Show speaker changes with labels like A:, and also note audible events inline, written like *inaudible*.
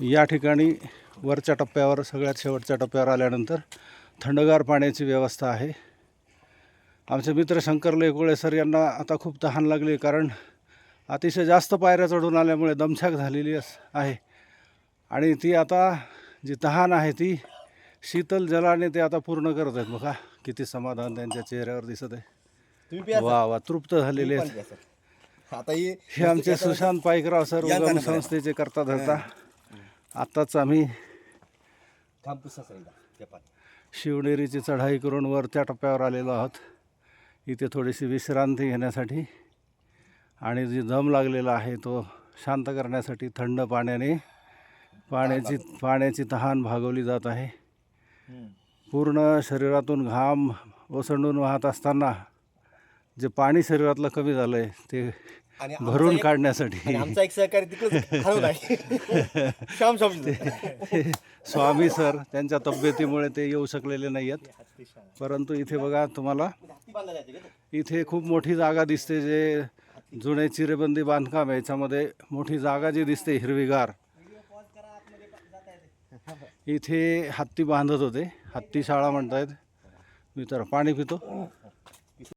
A: या ठिकाणी वरच्या टप्प्यावर सगळ्यात शेवटच्या टप्प्यावर आल्यानंतर थंडगार पाण्याची व्यवस्था आहे. आमचे मित्र शंकर लेकुळे सर यांना आता खूप तहान लागली कारण अतिशय जास्त पायऱ्या चढून आल्यामुळे दमछाक झालेली अस- आहे. आणि ती आता जी तहान आहे ती शीतल जलाने ते आता पूर्ण करत आहेत बघा. किती समाधान त्यांच्या चेहऱ्यावर दिसत आहे. वा वा तृप्त झालेले आहेत.
B: आता हे
A: हे आमचे सुशांत पायकराव सर उगम संस्थेचे करता धरता आत्ताच आम्ही
B: त्या.
A: शिवनेरीची चढाई करून वरच्या टप्प्यावर आलेलो आहोत. इथे थोडीशी विश्रांती घेण्यासाठी. आणि जी दम लागलेला आहे तो शांत करण्यासाठी थंड पाण्याने पाण्याची पाण्याची तहान भागवली जात आहे. पूर्ण शरीरातून घाम ओसंडून वाहत असताना जे पाणी शरीरातलं कमी झालं आहे ते
B: आणि
A: भरून काढण्यासाठी.
B: आमचा एक सहकारी तिकडे हरवला *laughs* श्याम स्वामी
A: स्वामी सर त्यांच्या तब्येतीमुळे ते येऊ शकलेले नाही आहेत परंतु इथे बघा तुम्हाला इथे खूप मोठी जागा दिसते जे जुने चिरेबंदी बांधकाम आहे. याच्यामध्ये मोठी जागा जी दिसते हिरवीगार. इथे हत्ती बांधत होते. हत्ती शाळा म्हणतायत. मी तर पाणी पितो.